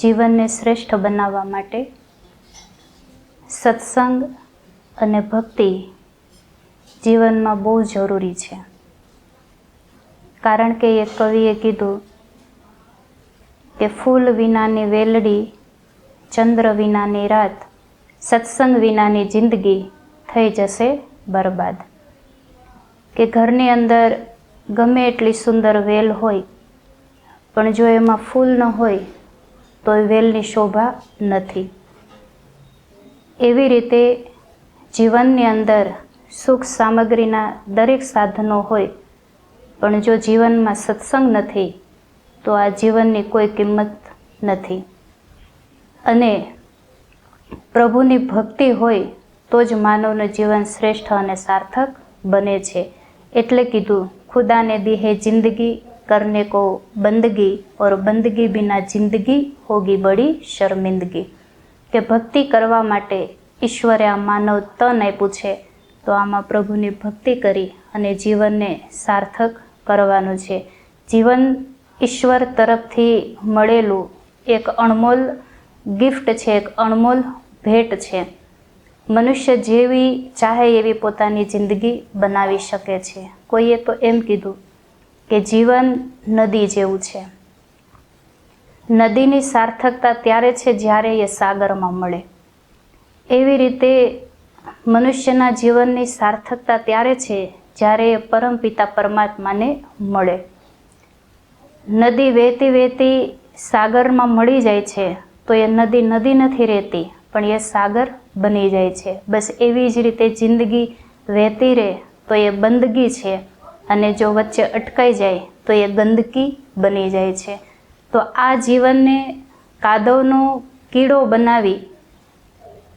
જીવનને શ્રેષ્ઠ બનાવવા માટે સત્સંગ અને ભક્તિ જીવનમાં બહુ જરૂરી છે. કારણ કે એ કવિએ કીધું કે ફૂલ વિનાની વેલડી, ચંદ્ર વિનાની રાત, સત્સંગ વિનાની જિંદગી થઈ જશે બરબાદ. કે ઘરની અંદર ગમે એટલી સુંદર વેલ હોય, પણ જો એમાં ફૂલ ન હોય તો એ વેલની શોભા નથી. એવી રીતે જીવનની અંદર સુખ સામગ્રીના દરેક સાધનો હોય, પણ જો જીવનમાં સત્સંગ નથી, તો આ જીવનની કોઈ કિંમત નથી. અને પ્રભુની ભક્તિ હોય, તો જ માનવનું જીવન શ્રેષ્ઠ અને સાર્થક બને છે. એટલે કીધું, ખુદાને દી જિંદગી કરને કો બંદગી ઓર બંદગી બિના જિંદગી હોગી બડી શર્મિંદગી કે ભક્તિ કરવા માટે ઈશ્વરે આ માનવ તન આપ્યું છે, તો આમાં પ્રભુની ભક્તિ કરી અને જીવનને સાર્થક કરવાનું છે. જીવન ઈશ્વર તરફથી મળેલું એક અણમોલ ગિફ્ટ છે, એક અણમોલ ભેટ છે. મનુષ્ય જેવી ચાહે એવી પોતાની જિંદગી બનાવી શકે છે. કોઈએ તો એમ કીધું કે જીવન નદી જેવું છે. નદીની સાર્થકતા ત્યારે છે જ્યારે એ સાગરમાં મળે. એવી રીતે મનુષ્યના જીવનની સાર્થકતા ત્યારે છે જ્યારે એ પરમપિતા પરમાત્માને મળે. નદી વહેતી વહેતી સાગરમાં મળી જાય છે તો એ નદી નદી નથી રહેતી, પણ એ સાગર બની જાય છે. બસ એવી જ રીતે જિંદગી વહેતી રહે તો એ બંદગી છે. અને જો વચ્ચે અટકાઈ જાય, તો એ ગંદકી બની જાય છે. તો આ જીવનને કાદવનો કીડો બનાવી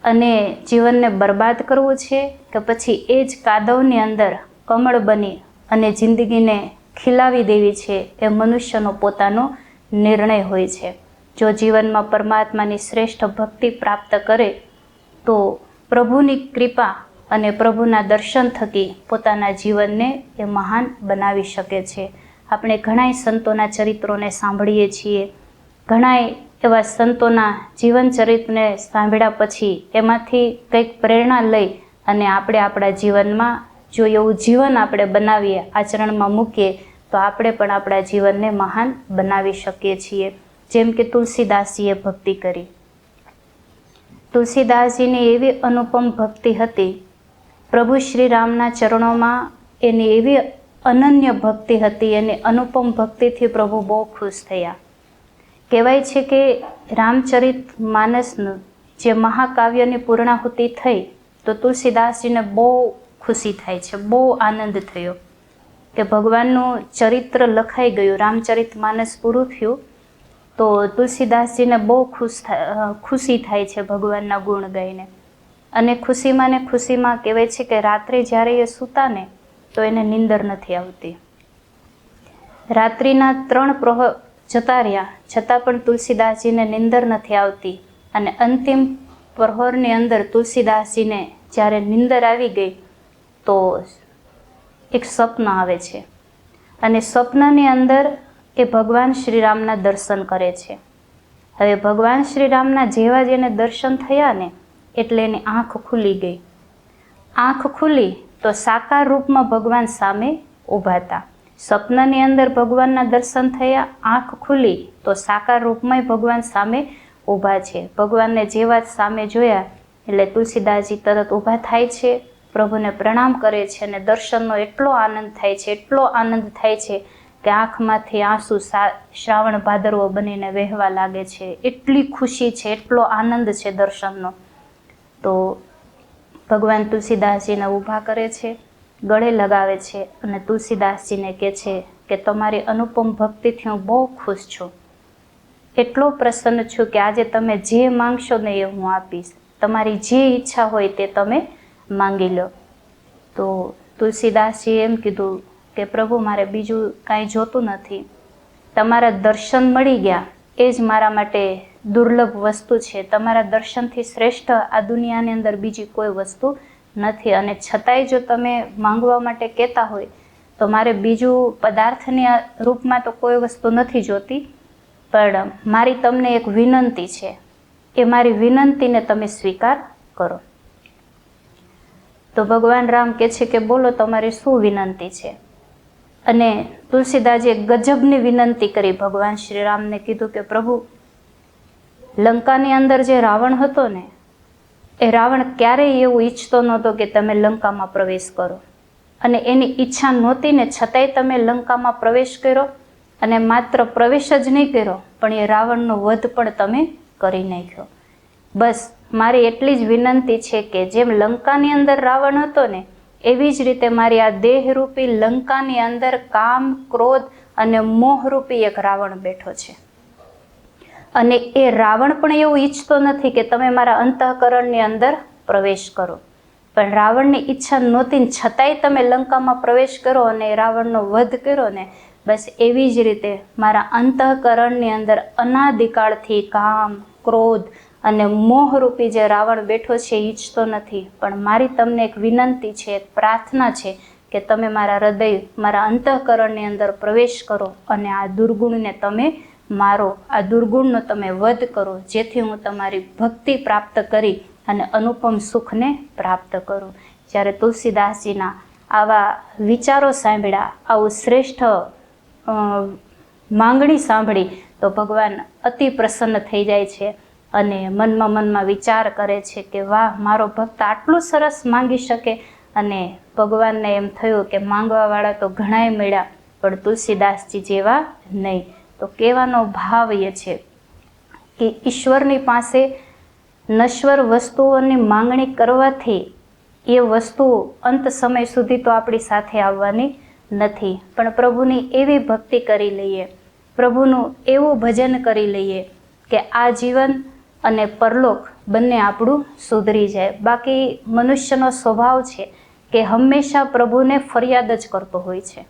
અને જીવનને બરબાદ કરવું છે કે પછી એ જ કાદવની અંદર કમળ બની અને જિંદગીને ખીલાવી દેવી છે એ મનુષ્યનો પોતાનો નિર્ણય હોય છે. જો જીવનમાં પરમાત્માની શ્રેષ્ઠ ભક્તિ પ્રાપ્ત કરે, તો પ્રભુની કૃપા અને પ્રભુના દર્શન થકી પોતાના જીવનને એ મહાન બનાવી શકે છે. આપણે ઘણાય સંતોના ચરિત્રોને સાંભળીએ છીએ. ઘણાય એવા સંતોના જીવન ચરિત્રને સાંભળ્યા પછી એમાંથી કંઈક પ્રેરણા લઈ અને આપણે આપણા જીવનમાં જો એવું જીવન આપણે બનાવીએ, આચરણમાં મૂકીએ, તો આપણે પણ આપણા જીવનને મહાન બનાવી શકીએ છીએ. જેમ કે તુલસીદાસજીએ ભક્તિ કરી. તુલસીદાસજીની એવી અનુપમ ભક્તિ હતી પ્રભુ શ્રી રામના ચરણોમાં એની એવી અનન્ય ભક્તિ હતી અને અનુપમ ભક્તિથી પ્રભુ બહુ ખુશ થયા. કહેવાય છે કે રામચરિત માનસનું જે મહાકાવ્યની પૂર્ણાહુતિ થઈ, તો તુલસીદાસજીને બહુ ખુશી થાય છે, બહુ આનંદ થયો કે ભગવાનનું ચરિત્ર લખાઈ ગયું, રામચરિત માનસ પૂરું થયું, તો તુલસીદાસજીને બહુ ખુશ ખુશી થાય છે ભગવાનના ગુણ ગાઈને. અને ખુશીમાં ને ખુશીમાં કહેવાય છે કે રાત્રે જ્યારે એ સૂતા ને તો એને નીંદર નથી આવતી. રાત્રિના ત્રણ પ્રહ જતા રહ્યા, છતાં પણ તુલસીદાસજીને નીંદર નથી આવતી અને અંતિમ પ્રહોરની અંદર તુલસીદાસજીને જ્યારે નીંદર આવી ગઈ, તો એક સ્વપ્ન આવે છે. અને સ્વપ્નની અંદર એ ભગવાન શ્રીરામના દર્શન કરે છે. હવે ભગવાન શ્રીરામના જેવા જેને દર્શન થયા ને એટલે એની આંખ ખુલી ગઈ. આંખ ખુલી તો સાકાર રૂપમાં ભગવાન સામે ઊભા હતા. સ્વપ્નની અંદર ભગવાનના દર્શન થયા, આંખ ખુલી તો સાકાર રૂપમાંય ભગવાન સામે ઊભા છે. ભગવાનને જેવા જ સામે જોયા, એટલે તુલસીદાસજી તરત ઊભા થાય છે, પ્રભુને પ્રણામ કરે છે અને દર્શનનો એટલો આનંદ થાય છે, એટલો આનંદ થાય છે કે આંખમાંથી આંસુ શ્રાવણ ભાદરવો બનીને વહેવા લાગે છે. એટલી ખુશી છે, એટલો આનંદ છે દર્શનનો. તો ભગવાન તુલસીદાસજીને ઊભા કરે છે, ગળે લગાવે છે અને તુલસીદાસજીને કહે છે કે તમારી અનુપમ ભક્તિથી હું બહુ ખુશ છું. એટલો પ્રસન્ન છું કે આજે તમે જે માંગશો ને એ હું આપીશ. તમારી જે ઈચ્છા હોય તે તમે માંગી લો. તો તુલસીદાસજીએ એમ કીધું કે પ્રભુ મારે બીજું કાંઈ જોતું નથી. તમારા દર્શન મળી ગયા, એ જ મારા માટે દુર્લભ વસ્તુ છે. તમારા દર્શનથી શ્રેષ્ઠ આ દુનિયાની અંદર બીજી કોઈ વસ્તુ નથી. અને છતાંય જો તમે માંગવા માટે કહેતા હોય, તો મારે બીજું પદાર્થની રૂપમાં તો કોઈ વસ્તુ નથી જોતી, પણ મારી તમને એક વિનંતી છે. એ મારી વિનંતીને તમે સ્વીકાર કરો. તો ભગવાન રામ કહે છે કે બોલો, તમારી શું વિનંતી છે? અને તુલસીદાસજીએ ગજબની વિનંતી કરી. ભગવાન શ્રી રામને કીધું કે, પ્રભુ લંકાની અંદર જે રાવણ હતો ને, એ રાવણ ક્યારેય એવું ઈચ્છતો નહોતો કે તમે લંકામાં પ્રવેશ કરો. અને એની ઈચ્છા નહોતી ને છતાંય તમે લંકામાં પ્રવેશ કર્યો અને માત્ર પ્રવેશ જ નહીં કર્યો, પણ એ રાવણનો વધ પણ તમે કરી નાખ્યો. બસ, મારી એટલી જ વિનંતી છે કે જેમ લંકાની અંદર રાવણ હતો ને, એવી જ રીતે મારી આ દેહરૂપી લંકાની અંદર કામ, ક્રોધ અને મોહરૂપી એક રાવણ બેઠો છે. અને એ રાવણ પણ એવું ઈચ્છતો નથી કે તમે મારા અંતઃકરણની અંદર પ્રવેશ કરો. પણ રાવણની ઈચ્છા નહોતી છતાંય તમે લંકામાં પ્રવેશ કરો અને રાવણનો વધ કર્યો ને, બસ એવી જ રીતે મારા અંતઃકરણની અંદર અનાદિકાળથી કામ, ક્રોધ અને મોહરૂપી જે રાવણ બેઠો છે ઈચ્છતો નથી. પણ મારી તમને એક વિનંતી છે, એક પ્રાર્થના છે કે તમે મારા હૃદય, મારા અંતઃકરણની અંદર પ્રવેશ કરો અને આ દુર્ગુણને તમે મારો આ દુર્ગુણનો તમે વધ કરો, જેથી હું તમારી ભક્તિ પ્રાપ્ત કરી અને અનુપમ સુખને પ્રાપ્ત કરું. જ્યારે તુલસીદાસજીના આવા વિચારો સાંભળ્યા, આવું શ્રેષ્ઠ માંગણી સાંભળી, તો ભગવાન અતિ પ્રસન્ન થઈ જાય છે અને મનમાં મનમાં વિચાર કરે છે કે, વાહ, મારો ભક્ત આટલું સરસ માંગી શકે. અને ભગવાનને એમ થયું કે, માંગવાવાળા તો ઘણાય મળ્યા, પણ તુલસીદાસજી જેવા નહીં. તો કહેવાનો ભાવ એ છે કે ઈશ્વરની પાસે નશ્વર વસ્તુઓની માંગણી કરવાથી એ વસ્તુ અંત સમય સુધી તો આપણી સાથે આવવાની નથી. પણ પ્રભુની એવી ભક્તિ કરી લઈએ, પ્રભુનું એવું ભજન કરી લઈએ કે આ જીવન અને પરલોક બંને આપણું સુધરી જાય. બાકી મનુષ્યનો સ્વભાવ છે કે હંમેશા પ્રભુને ફરિયાદ જ કરતો હોય છે.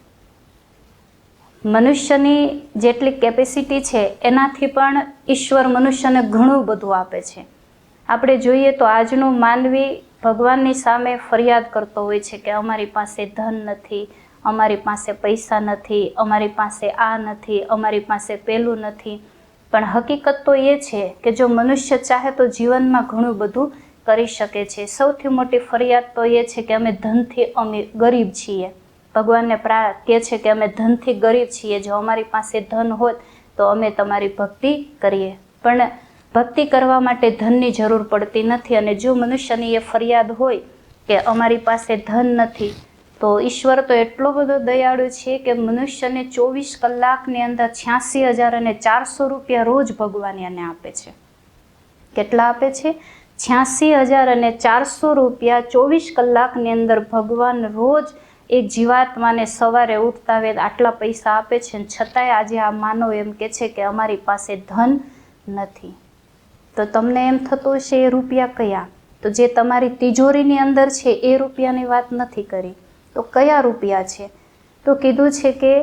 મનુષ્યની જેટલી કેપેસિટી છે, એનાથી પણ ઈશ્વર મનુષ્યને ઘણું બધું આપે છે. આપણે જોઈએ તો આજનો માનવી ભગવાનની સામે ફરિયાદ કરતો હોય છે કે અમારી પાસે ધન નથી, અમારી પાસે પૈસા નથી, અમારી પાસે આ નથી, અમારી પાસે પેલું નથી. પણ હકીકત તો એ છે કે જો મનુષ્ય ચાહે તો જીવનમાં ઘણું બધું કરી શકે છે. સૌથી મોટી ફરિયાદ તો એ છે કે અમે ધનથી અમે ગરીબ છીએ. ભગવાનને પ્રા, કહે છે કે અમે ધનથી ગરીબ છીએ. જો અમારી પાસે ધન હોત, તો અમે તમારી ભક્તિ કરીએ. પણ ભક્તિ કરવા માટે ધનની જરૂર પડતી નથી અને જો મનુષ્યની એ ફરિયાદ હોય કે અમારી પાસે ધન નથી, તો ઈશ્વર તો એટલો બધો દયાળુ છે કે મનુષ્યને ચોવીસ કલાકની અંદર છ્યાસી હજાર અને ચારસો રૂપિયા રોજ ભગવાન એને આપે છે. કેટલા આપે છે? છ્યાસી હજાર અને ચારસો રૂપિયા ચોવીસ કલાકની અંદર ભગવાન રોજ એક જીવાત્માને સવારે ઉઠતા વેદ આટલા પૈસા આપે છે છતાંય આજે આ માનવ એમ કે છે કે અમારી પાસે ધન નથી. તો તમને એમ થતું હશે, એ રૂપિયા કયા? તો જે તમારી તિજોરીની અંદર છે, એ રૂપિયાની વાત નથી કરી. તો કયા રૂપિયા છે? તો કીધું છે કે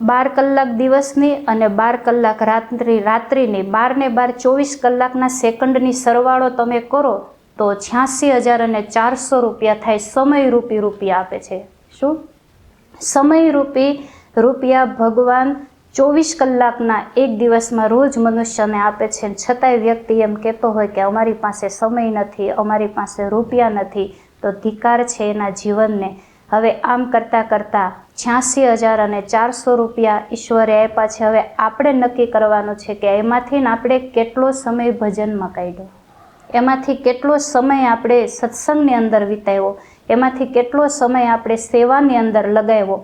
બાર કલાક દિવસની અને બાર કલાક રાત્રિ, રાત્રિની, બારને બાર ચોવીસ કલાકના સેકન્ડની સરવાળો તમે કરો, તો છ્યાસી હજાર અને ચારસો રૂપિયા થાય, સમયરૂપી રૂપિયા આપે છે. શું સમયરૂપી રૂપિયા ભગવાન ચોવીસ કલાકના એક દિવસમાં રોજ મનુષ્યને આપે છે. છતાંય વ્યક્તિ એમ કહેતો હોય કે અમારી પાસે સમય નથી, અમારી પાસે રૂપિયા નથી, તો ધિકાર છે એના જીવનને. હવે આમ કરતાં કરતાં છ્યાસી હજાર અને ચારસો રૂપિયા ઈશ્વરે આપ્યા છે. હવે આપણે નક્કી કરવાનું છે કે એમાંથી આપણે કેટલો સમય ભજનમાં કાઢ્યો? એમાંથી કેટલો સમય આપણે સત્સંગની અંદર વિતાવ્યો? એમાંથી કેટલો સમય આપણે સેવાની અંદર લગાવ્યો,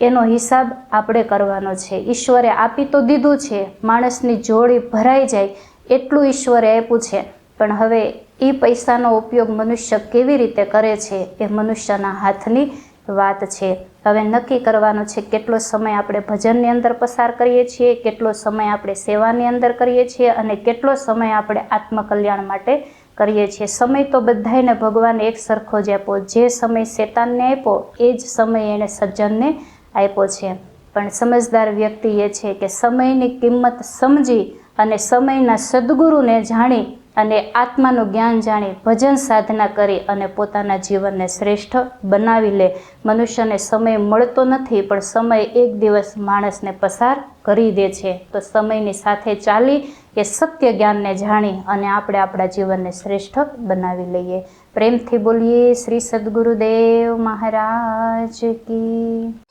એનો હિસાબ આપણે કરવાનો છે. ઈશ્વરે આપી તો દીધું છે, માણસની જોડી ભરાઈ જાય, એટલું ઈશ્વરે આપ્યું છે. પણ હવે એ પૈસાનો ઉપયોગ મનુષ્ય કેવી રીતે કરે છે, એ મનુષ્યના હાથની વાત છે. હવે નક્કી કરવાનું છે કેટલો સમય આપણે ભજનની અંદર પસાર કરીએ છીએ, કેટલો સમય આપણે સેવાની અંદર કરીએ છીએ, અને કેટલો સમય આપણે આત્મકલ્યાણ માટે કરીએ છીએ. સમય તો બધાને ભગવાન એક સરખો જ આપ્યો. જે સમય શેતાનને આપ્યો, એ જ સમય એણે સજ્જનને આપ્યો છે. પણ સમજદાર વ્યક્તિ એ છે કે સમયની કિંમત સમજી અને સમયના સદગુરુને જાણી અને આત્માનું જ્ઞાન જાણી ભજન સાધના કરી અને પોતાના જીવનને શ્રેષ્ઠ બનાવી લે. મનુષ્યને સમય મળતો નથી, પણ સમય એક દિવસ માણસને પસાર કરી દે છે. તો સમયની સાથે ચાલી એ સત્ય જ્ઞાનને જાણી અને આપણે આપણા જીવનને શ્રેષ્ઠ બનાવી લઈએ. પ્રેમથી બોલીએ શ્રી સદગુરુદેવ મહારાજ કી.